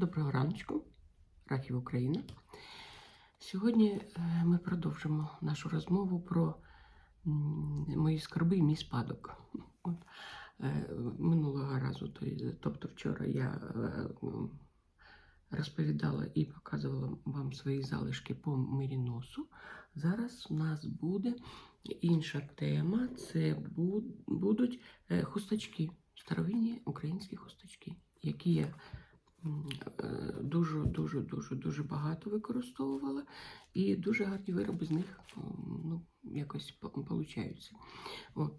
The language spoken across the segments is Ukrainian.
Доброго раночку, Рахів Україна. Сьогодні е, ми продовжимо нашу розмову про мої скарби і мій спадок. От, е, Минулого разу, тобто вчора, я е, розповідала і показувала вам свої залишки по Миріносу. Зараз у нас буде інша тема: це будуть хусточки, старовинні українські хусточки, які я м, е, дуже, дуже, дуже, дуже багато використовувала, і дуже гарні вироби з них ну, якось получаються. От.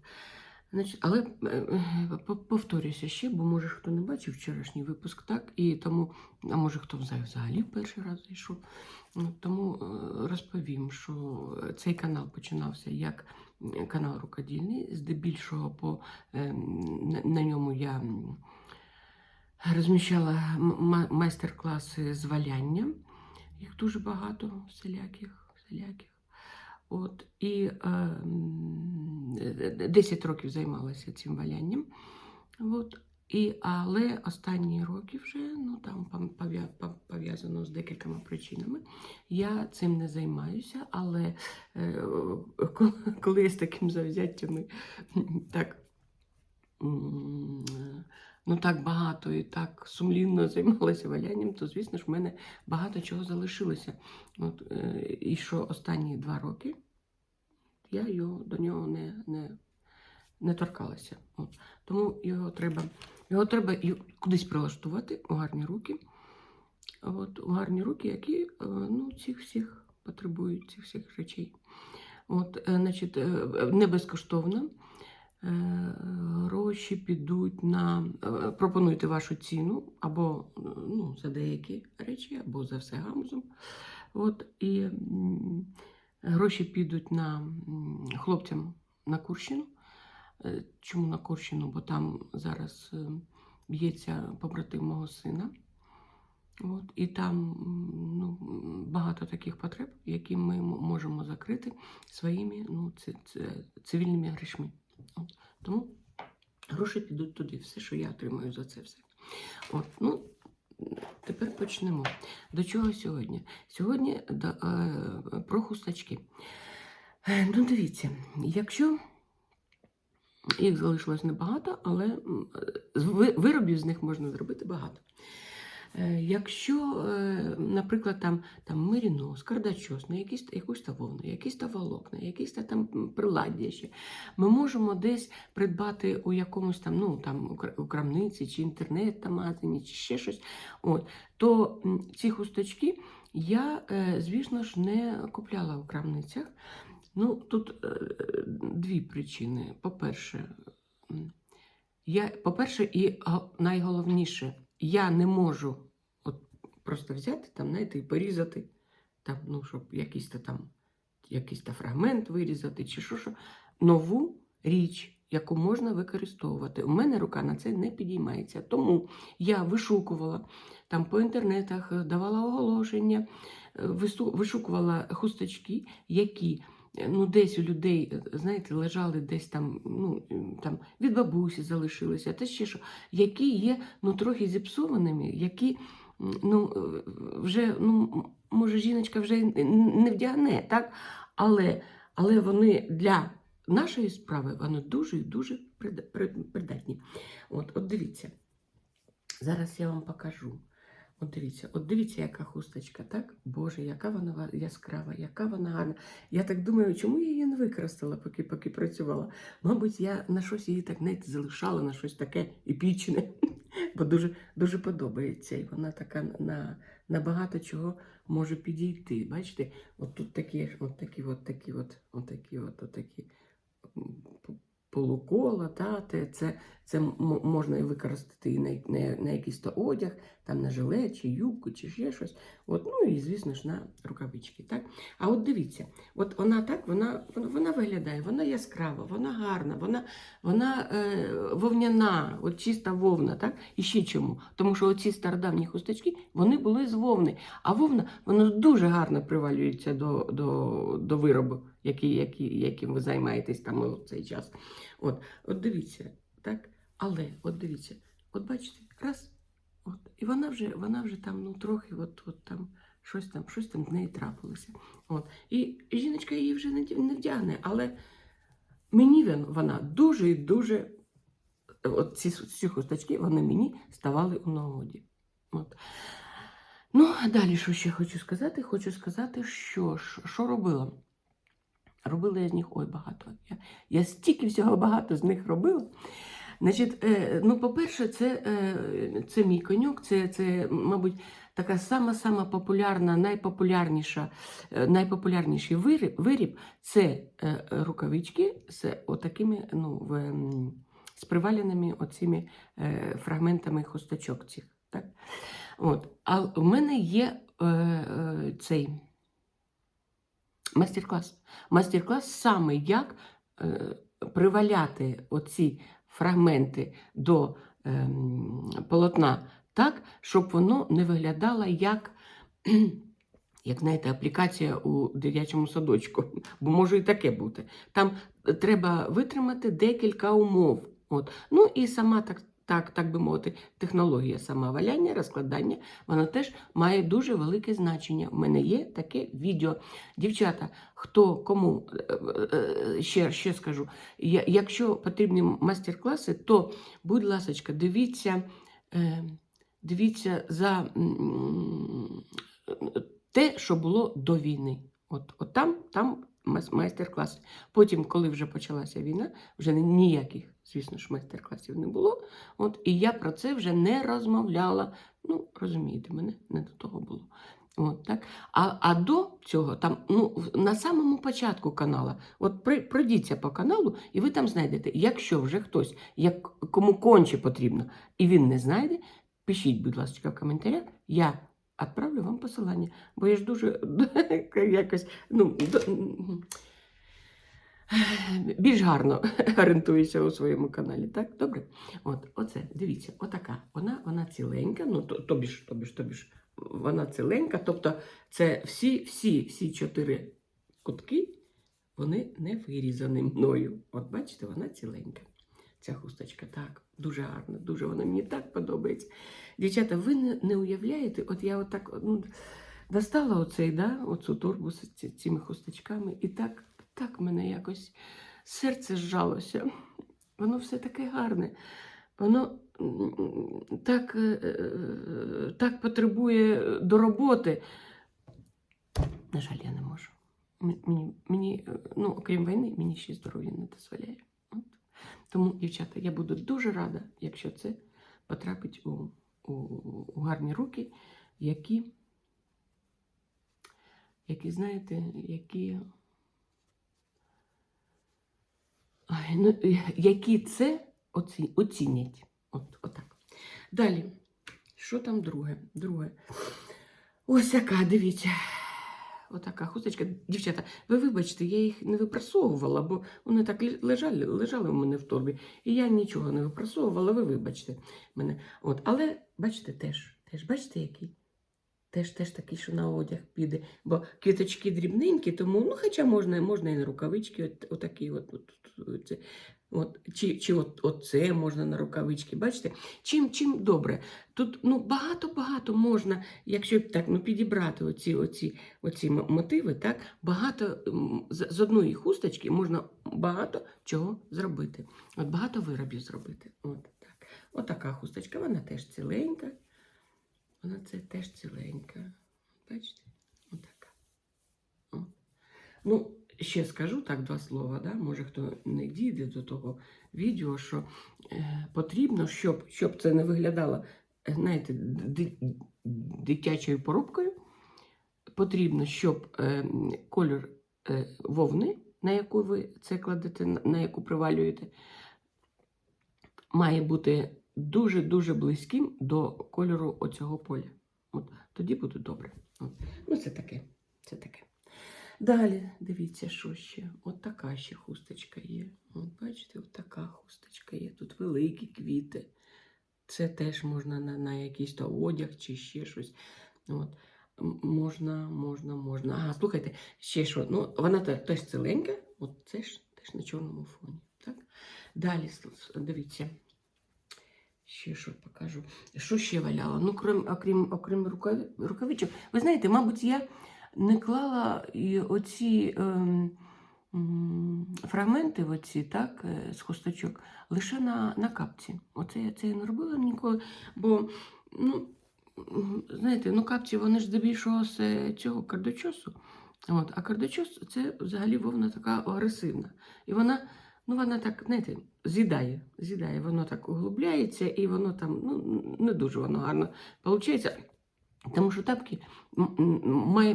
Значить, але е, е, повторюся ще, бо може хто не бачив вчорашній випуск, так? І тому, а може хто взагалі- перший раз зайшов. Ну, Тому е, розповім, що цей канал починався як канал рукодільний, здебільшого по, е, на, ньому я розміщала майстер-класи з валянням. Їх дуже багато всіляких. всіляких. От, і е, е, 10 років займалася цим валянням. От, і, але останні роки вже ну, там пов'язано з декількома причинами. Я цим не займаюся, але е, коли, я з таким завзяттям так, ну, так багато і так сумлінно займалася валянням, то, звісно ж, в мене багато чого залишилося. От, е, і що останні два роки я його, до нього не, не, не торкалася. От. Тому його треба, його треба кудись прилаштувати у гарні руки. От, у гарні руки, які е, ну, цих всіх потребують цих всіх речей. От, е, значить, не безкоштовно. Е, Гроші підуть на е, пропонуйте вашу ціну або е, ну, за деякі речі, або за все гамузом. От, і гроші підуть на хлопцям на Курщину. Чому на Курщину? Бо там зараз б'ється побратим мого сина. От, і там ну, багато таких потреб, які ми можемо закрити своїми ну, цивільними грішми. Тому гроші підуть туди, все, що я отримаю за це все. От, ну, тепер почнемо. До чого сьогодні? Сьогодні до, е, про хусточки. Е, Ну, дивіться, якщо їх залишилось небагато, але виробів з них можна зробити багато. Е, Якщо, е, наприклад, там, там мерінос, кардачос, на якісь, якусь та вовну, якісь та волокна, якісь та там приладдя ще, ми можемо десь придбати у якомусь там, ну, там, у крамниці, чи інтернет-магазині, чи ще щось. От, то ці хусточки я, е, звісно ж, не купляла у крамницях. Ну, тут дві причини. По-перше, я, по-перше, і найголовніше, я не можу от просто взяти там, знаєте, і порізати, там, ну, щоб якийсь та там якийсь та фрагмент вирізати, чи що, що нову річ, яку можна використовувати. У мене рука на це не підіймається. Тому я вишукувала там по інтернетах, давала оголошення, е, вишукувала хусточки, які ну, десь у людей, е, знаєте, лежали десь там, ну, там від бабусі залишилися, та ще що, які є ну, трохи зіпсованими, які ну, е, вже, ну, може, жіночка вже не вдягне, так? Але, але вони для нашої справи вони дуже і дуже придатні. От, от дивіться, зараз я вам покажу. От дивіться, от дивіться, яка хусточка, так? Боже, яка вона яскрава, яка вона гарна. Я так думаю, чому я її не використала, поки, поки працювала? Мабуть, я на щось її так навіть залишала, на щось таке епічне, бо дуже, дуже подобається. І вона така на, на багато чого може підійти. Бачите, от тут такі, от такі, от такі, от, такі, от, такі полукола, та, те, це, це можна використати і на, на, на якийсь то одяг, там на жилет, чи юбку, чи ще щось. От, ну і, звісно ж, на рукавички. Так? А от дивіться, от вона так, вона, вона, виглядає, вона яскрава, вона гарна, вона, вона е, вовняна, от чиста вовна. Так? І ще чому? Тому що оці стародавні хусточки, вони були з вовни. А вовна вона дуже гарно привалюється до, до, до виробу, який, який, яким ви займаєтесь там у цей час. От, от дивіться, так? Але от дивіться, от бачите, раз От. І вона вже, вона вже там, ну, трохи, от, от там, щось там, щось там з нею трапилося. От. І жіночка її вже не, вдягне, але мені вона дуже і дуже. От ці, ці хусточки, вони мені ставали у нагоді. От. Ну, а далі, що ще хочу сказати? Хочу сказати, що, що робила. Робила я з них ой багато. Я, я стільки всього багато з них робила. Значить, е, ну, по-перше, це, е, це мій коньок, це, це, мабуть, така сама-сама популярна, найпопулярніша, е, найпопулярніший виріб, виріб це рукавички з отакими, ну, в, з приваляними оціми е, фрагментами хусточок цих. Так? От. А в мене є цей майстер-клас. Майстер-клас саме як е, приваляти оці фрагменти до ем, полотна так, щоб воно не виглядало як, як знаєте, аплікація у дитячому садочку. Бо може і таке бути. Там треба витримати декілька умов. От. Ну і сама так. Так, так би мовити, технологія сама валяння, розкладання, вона теж має дуже велике значення. У мене є таке відео. Дівчата, хто кому е, е, ще, ще скажу, якщо потрібні майстер-класи, то, будь ласка, дивіться, е, дивіться за те, що було до війни. От, от там, там майстер-класи. Потім, коли вже почалася війна, вже ніяких, звісно ж, майстер-класів не було. От, і я про це вже не розмовляла. Ну, розумієте, мене не до того було. От, так? а, а до цього, там, ну, на самому початку каналу, от при- пройдіться по каналу, і ви там знайдете, якщо вже хтось, як, кому конче потрібно, і він не знайде, пишіть, будь ласка, в коментарях, я відправлю вам посилання. Бо я ж дуже якось, ну, більш гарно орієнтуюся у своєму каналі. Так, добре? От, оце, дивіться, отака. Вона, вона ціленька, ну то, тобі ж, тобі ж, тобі ж, вона ціленька. Тобто, це всі, всі, всі чотири кутки, вони не вирізані мною. От бачите, вона ціленька. Ця хусточка, так, дуже гарна, дуже вона мені так подобається. Дівчата, ви не, не уявляєте, от я отак ну, достала оцей, да, оцю торбу з цими хусточками, і так, так мене якось серце зжалося. Воно все таке гарне. Воно так, е, е, так потребує до роботи. На жаль, я не можу. Мені, мені, е, ну, окрім війни, мені ще здоров'я не дозволяє. Тому, дівчата, я буду дуже рада, якщо це потрапить у, у, у гарні руки, які, які знаєте, які, ну, які це оці, оцінять. От, отак. Далі. Що там друге? Друге. Ось яка, дивіться. Отака хусточка. Дівчата, ви вибачте, я їх не випрасовувала, бо вони так лежали, лежали у мене в торбі. І я нічого не випрасовувала, ви вибачте мене. От, але бачите, теж, теж бачите, який? Теж, теж такий, що на одяг піде. Бо квіточки дрібненькі, тому ну, хоча можна, можна і на рукавички, от, отакі от, от, от, це. От, чи чи от, оце можна на рукавички, бачите? Чим, чим добре. Тут ну, багато-багато можна, якщо так ну, підібрати оці, оці, оці мотиви, так, багато з, з одної хусточки можна багато чого зробити. От багато виробів зробити. От, так. От така хусточка, вона теж ціленька. Вона це теж ціленька. Бачите? Отака. О. Ну, ще скажу так два слова, да? може хто не дійде до того відео, що е, потрібно, щоб, щоб це не виглядало, знаєте, ди- дитячою порубкою, потрібно, щоб е, кольор е, вовни, на яку ви це кладете, на яку привалюєте, має бути дуже-дуже близьким до кольору оцього поля. От, тоді буде добре. От. Ну, це таке. Це таке. Далі, дивіться, що ще. От така ще хусточка є. От бачите, от така хусточка є. Тут великі квіти. Це теж можна на, на якийсь то одяг чи ще щось. От. Можна, можна, можна. А, слухайте, ще що. Ну, вона те- теж ціленька, от це ж теж на чорному фоні. Так? Далі, дивіться. Ще що покажу. Що ще валяло? Ну, крім, окрім, окрім рукав, рукавичок. Ви знаєте, мабуть, я не клала і оці м, фрагменти, оці, так, е, з хусточок, лише на, на капці. Оце це я не робила ніколи, бо, ну, знаєте, ну капці вони ж здебільшого з е, цього кардочосу. От, а кардочос це взагалі вовна така агресивна. І вона, ну, вона так, знаєте, з'їдає, з'їдає, воно так углубляється, і воно там ну, не дуже воно гарно виходить. Тому що тапки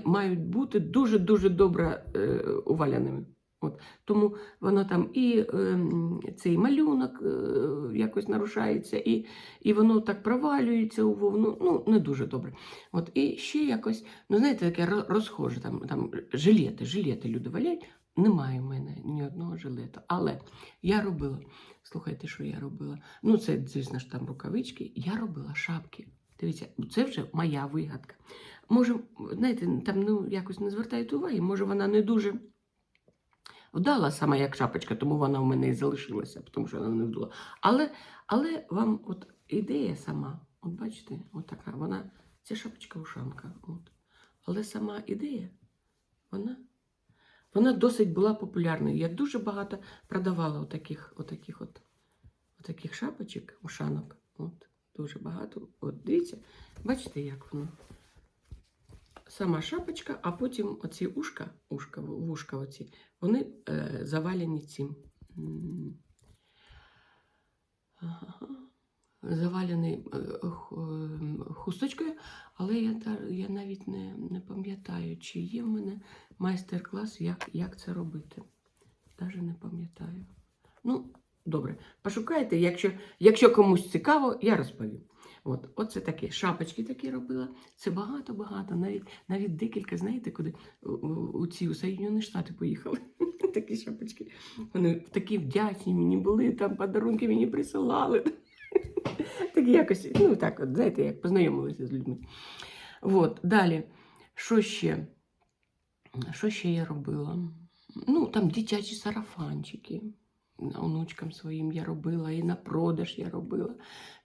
мають бути дуже-дуже добре е, уваляними. От. Тому воно там і е, цей малюнок е, якось нарушається, і, і воно так провалюється у вовну. Ну, не дуже добре. От. І ще якось, ну знаєте, таке розхоже, там, там жилети, жилети люди валять. Немає в мене ні одного жилету. Але я робила, слухайте, що я робила. Ну, це, звісно ж, там рукавички. Я робила шапки. Дивіться, це вже моя вигадка. Може, знаєте, там ну, якось не звертають уваги, може, вона не дуже вдала сама як шапочка, тому вона в мене і залишилася, тому що вона не вдала. Але, але вам от ідея сама, от бачите, от така, вона, це шапочка-ушанка. От. Але сама ідея, вона, вона досить була популярною. Я дуже багато продавала отаких, отаких, от, отаких шапочок, ушанок. От, дуже багато. От дивіться, бачите, як воно. Сама шапочка, а потім оці ушка, ушка, вушка оці, вони е, завалені цим. Завалені е, ем, хусточкою, але я, я навіть не, не пам'ятаю, чи є в мене майстер-клас, як, як це робити. Навіть не пам'ятаю. Ну, добре, пошукайте, якщо, якщо комусь цікаво, я розповім. От, оце таке. Шапочки такі робила. Це багато-багато. Навіть, навіть декілька, знаєте, куди у, у, ці у Соєдинені Штати поїхали. такі шапочки. Вони такі вдячні мені були, там подарунки мені присилали. такі якось, ну так, от, знаєте, як познайомилися з людьми. От, далі, що ще? Що ще я робила? Ну, там дитячі сарафанчики. Онучкам своїм я робила, і на продаж я робила.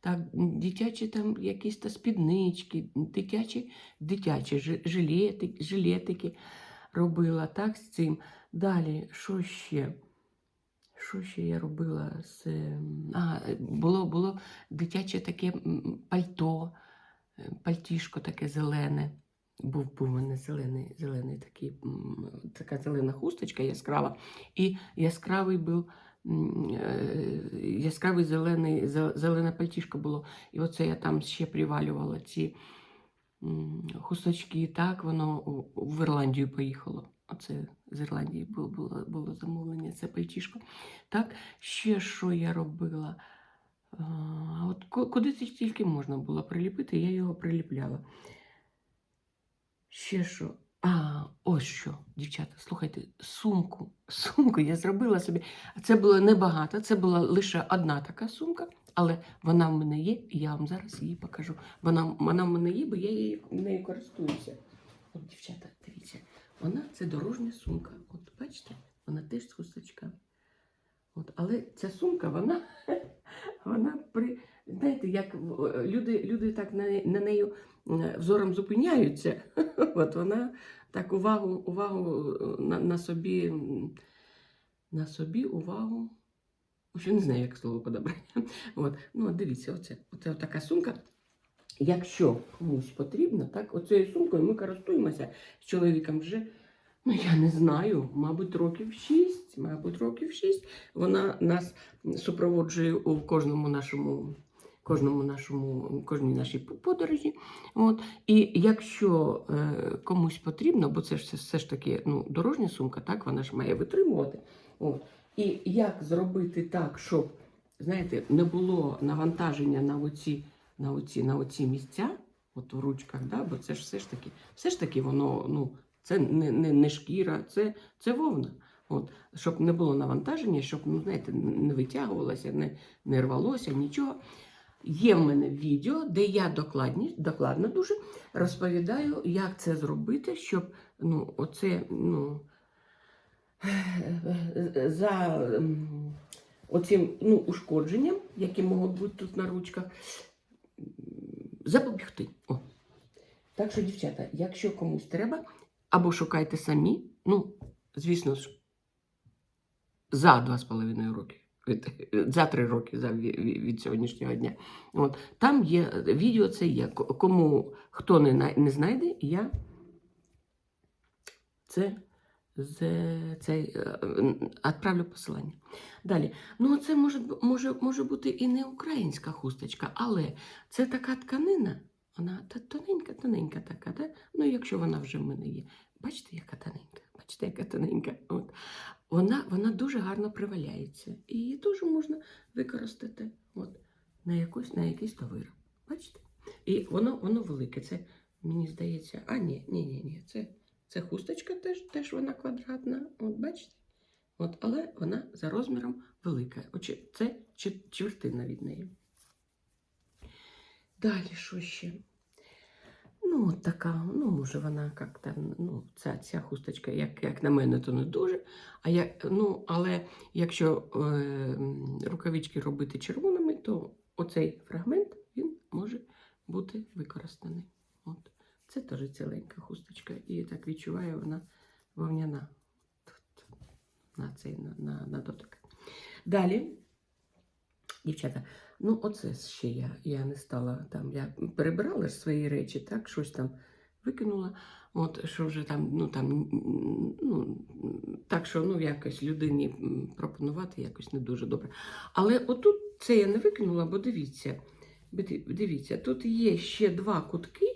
Так, дитячі там якісь спіднички, дитячі, дитячі жи- жилети, жилетики робила, так, з цим. Далі, що ще? Що ще я робила з. ем, А, було, було дитяче таке пальто, е, пальтішко таке зелене. Був, був у мене зелений, зелений такий, така зелена хусточка яскрава. І яскравий був яскравий зелений, зе- зелене пальтішко було. І оце я там ще привалювала ці хусточки. Так, воно в Ірландію поїхало. Оце з Ірландії було, було замовлення, це пальтішко. Так, ще що я робила? А, от куди це тільки можна було приліпити, я його приліпляла. Ще що? А, ось що, дівчата, слухайте, сумку. Сумку я зробила собі. Це було небагато, це була лише одна така сумка, але вона в мене є, і я вам зараз її покажу. Вона, вона в мене є, бо я її, нею користуюся. От, дівчата, дивіться, вона це дорожня сумка. От бачите, вона теж з хусточками. От, але ця сумка, вона, вона при. Знаєте, як люди, люди так на, на нею е, взором зупиняються. От вона так увагу, увагу е, на, на собі, на собі увагу. Ще не знаю, як слово подобрати. От. Ну, дивіться, оце, оце така сумка. Якщо комусь потрібно, так, оцією сумкою ми користуємося з чоловіком вже, ну я не знаю, мабуть, років шість, мабуть, років шість. Вона нас супроводжує у кожному нашому, кожному нашому, кожній нашій подорожі. От. І якщо е, комусь потрібно, бо це ж все, ж таки ну, дорожня сумка, так, вона ж має витримувати. От. І як зробити так, щоб, знаєте, не було навантаження на оці, на оці, на оці місця, от в ручках, да? бо це ж все ж таки, все ж таки воно, ну, це не, не, не шкіра, це, це вовна. От, щоб не було навантаження, щоб, ну, знаєте, не витягувалося, не, не рвалося, нічого. Є в мене відео, де я докладні, докладно дуже розповідаю, як це зробити, щоб ну, оце, ну, за оцим ну, ушкодженням, які можуть бути тут на ручках, запобігти. О. Так що, дівчата, якщо комусь треба, або шукайте самі, ну, звісно ж, за два з половиною роки. від- За три роки за, ві- ві- від сьогоднішнього дня. От, там є відео, це є. Кому хто не, не знайде, я це з цей, е, відправлю посилання. Далі. Ну, це може, може, може бути і не українська хусточка, але це така тканина, вона та тоненька, тоненька така, да? ну якщо вона вже в мене є. Бачите, яка тоненька? Бачите, яка тоненька. От. Вона, вона дуже гарно приваляється. І її теж можна використати от, на, якусь, на якийсь товар. Бачите? І воно, воно велике. Це, мені здається, а ні, ні, ні, ні. Це, це хусточка теж, теж вона квадратна. От бачите? От, але вона за розміром велика. Очі- Це четвертина від неї. Далі що ще? Ну, от така, ну, може, вона як-то, ну, ця, ця хусточка, як, як на мене, то не дуже. А як, ну, але якщо е, рукавички робити червоними, то оцей фрагмент він може бути використаний. От. Це теж ціленька хусточка, і так відчуваю, вона вовняна на цей на, на, на дотик. Далі, дівчата, ну оце ще я, я не стала там. Я перебирала ж свої речі, так, щось там викинула. От що вже там, ну там, ну так що ну якось людині пропонувати якось не дуже добре. Але отут це я не викинула, бо дивіться, дивіться, тут є ще два кутки.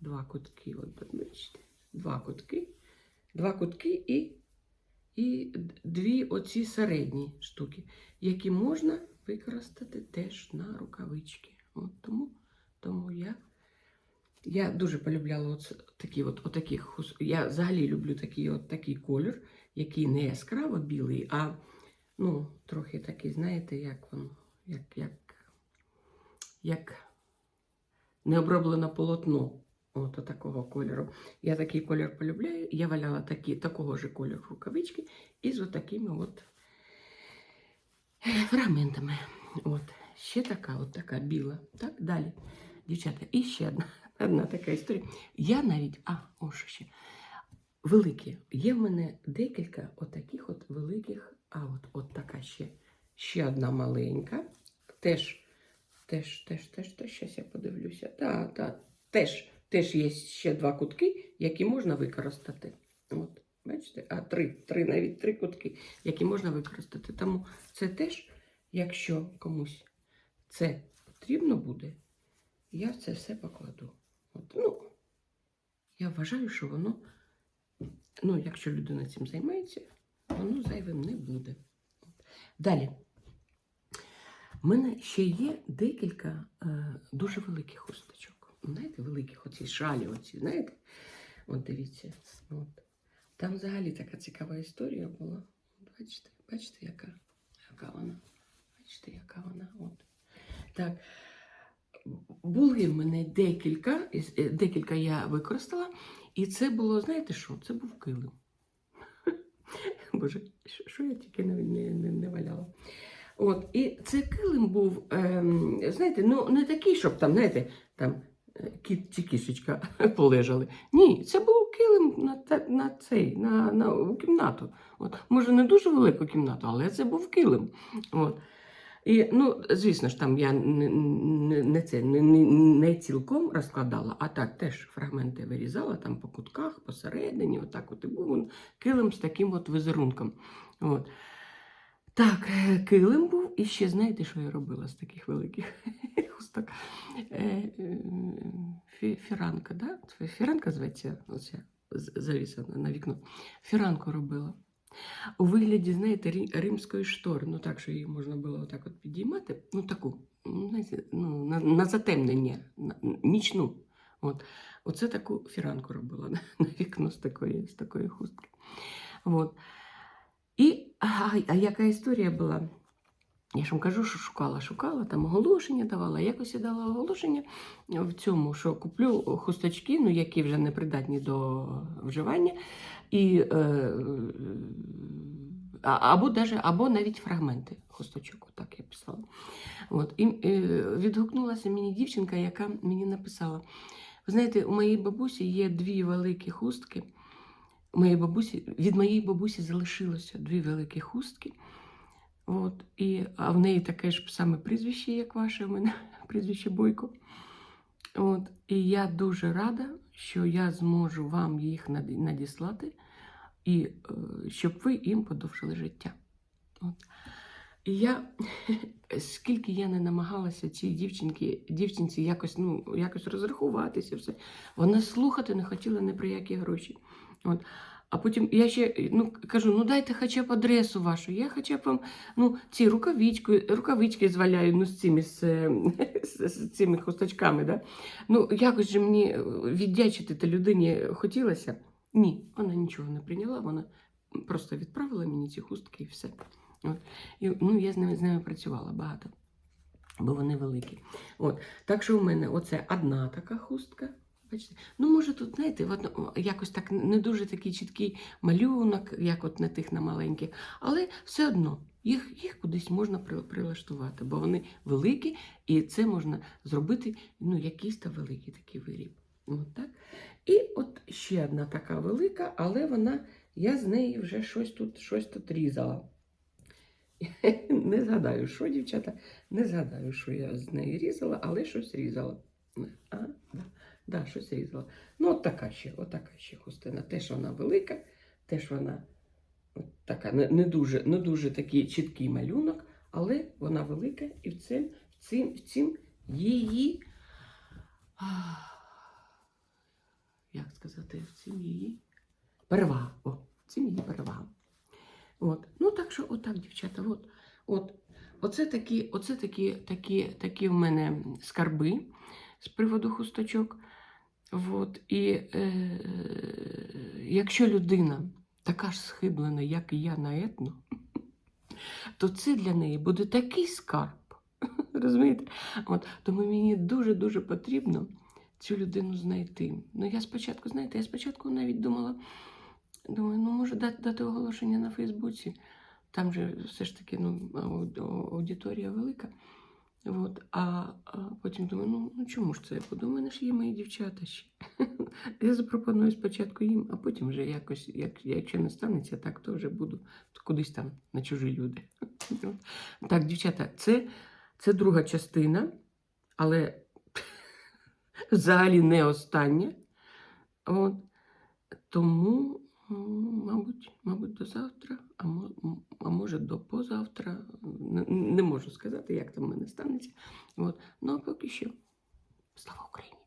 Два кутки, от бачите, два кутки, два кутки і, і дві оці середні штуки, які можна використати теж на рукавички. От тому, тому я, я дуже полюбляла от такі от, отаких, хус- я взагалі люблю такий, от такий колір, який не яскраво білий, а ну, трохи такий, знаєте, як воно, як, як, як необроблене полотно. От такого кольору. Я такий колір полюбляю. Я валяла такі, такого ж кольору рукавички із отакими от фрагментами. От. Ще така, от така біла. Так, далі. Дівчата, і ще одна, одна така історія. Я навіть, а, о, що ще. Великі. Є в мене декілька отаких от великих, а от, от така ще, ще одна маленька. Теж, теж, теж, теж, теж, щас я подивлюся. Так, так, теж, теж є ще два кутки, які можна використати. От, бачите, а три, три, навіть три кутки, які можна використати. Тому це теж, якщо комусь це потрібно буде, я це все покладу. От, ну, я вважаю, що воно, ну, якщо людина цим займається, воно зайвим не буде. От. Далі. У мене ще є декілька е, дуже великих хусточок. Знаєте, великих оці шалі, оці, знаєте? От дивіться. От. Там взагалі така цікава історія була. Бачите, бачите, яка, яка вона? Бачите, яка вона? От. Так. Були в мене декілька, е, декілька я використала, і це було, знаєте що? Це був килим. Боже, що я тільки не, не, не, валяла. От, і це килим був, ем, знаєте, ну не такий, щоб там, знаєте, там кіт чи кішечка полежали. Ні, це був килим на, на цей, на, на кімнату. От, може, не дуже велику кімнату, але це був килим. От. І, ну, звісно ж, там я не, не, це, не, не, не цілком розкладала, а так теж фрагменти вирізала там по кутках, посередині, отак от і був килим з таким от візерунком. От. Так, е, килим був, і ще знаєте, що я робила з таких великих хусток? Е, е, фі- Фіранка, да? Фіранка зветься, оця з- завіса на- на вікно. Фіранку робила. У вигляді, знаєте, римської штори, ну так, що її можна було отак от підіймати, ну таку, ну, знаєте, ну, на, на затемнення, на, нічну. От. Оце таку фіранку робила на, на вікно з такої, з такої хустки. От. І а, а яка історія була? Я ж вам кажу, що шукала, шукала, там оголошення давала. Якось я дала оголошення в цьому, що куплю хусточки, ну, які вже не придатні до вживання. І е, або, даже, або навіть фрагменти хусточок, отак я писала. От. І е, відгукнулася мені дівчинка, яка мені написала: ви знаєте, у моїй бабусі є дві великі хустки. Моєї бабусі, від моєї бабусі залишилося дві великі хустки. От, і, а в неї таке ж саме прізвище, як ваше, у мене прізвище Бойко. От, і я дуже рада, що я зможу вам їх надіслати, і е, щоб ви їм подовжили життя. От. І я, скільки я не намагалася цій дівчинці, дівчинці якось, ну, якось розрахуватися, все, вона слухати не хотіла ні про які гроші. От. А потім я ще ну, кажу: ну дайте хоча б адресу вашу. Я хоча б вам ну, ці рукавички, рукавички зваляю ну, з цими, з, з, з цими хусточками. Да? Ну, якось же мені е, віддячити та людині хотілося. Ні, вона нічого не прийняла, вона просто відправила мені ці хустки і все. От. І, ну, я з ними, з ними працювала багато, бо вони великі. От. Так що у мене оце одна така хустка. Бачите? Ну, може, тут, знаєте, от, якось так не дуже такий чіткий малюнок, як от на тих на маленьких, але все одно їх, їх кудись можна прилаштувати, бо вони великі, і це можна зробити ну, якийсь та великий такий виріб. От так. І от ще одна така велика, але вона, я з неї вже щось тут, щось тут різала. Не згадаю, що, дівчата, не згадаю, що я з неї різала, але щось різала. А, да, да, щось різала. Ну, от така ще, от така ще хустина. Теж вона велика, теж вона от така, не, не, дуже, не дуже такий чіткий малюнок, але вона велика, і в цим, в цим, в цим її. Як сказати, в цим її перевага. О, в цим її перевага. От. Ну, так що, отак, дівчата, от, от. Оце такі, оце такі, такі, такі в мене скарби з приводу хусточок. От. І е, якщо людина така ж схиблена, як і я на етно, то це для неї буде такий скарб. Розумієте? От. Тому мені дуже-дуже потрібно цю людину знайти. Ну, я спочатку, знаєте, я спочатку навіть думала, думаю, ну може дати, дати оголошення на Фейсбуці. Там же все ж таки ну, ау- ау- аудиторія велика. От, а, потім думаю, ну, ну чому ж це я? У мене ж є мої дівчата ще. Я запропоную спочатку їм, а потім вже якось, як, якщо не станеться, так то вже буду кудись там на чужі люди. Так, дівчата, це, це друга частина, але взагалі не остання. От. Тому, мабуть, мабуть, до завтра, а, а може до позавтра. Не, не можу сказати, як там в мене станеться. От. Ну а поки що. Слава Україні!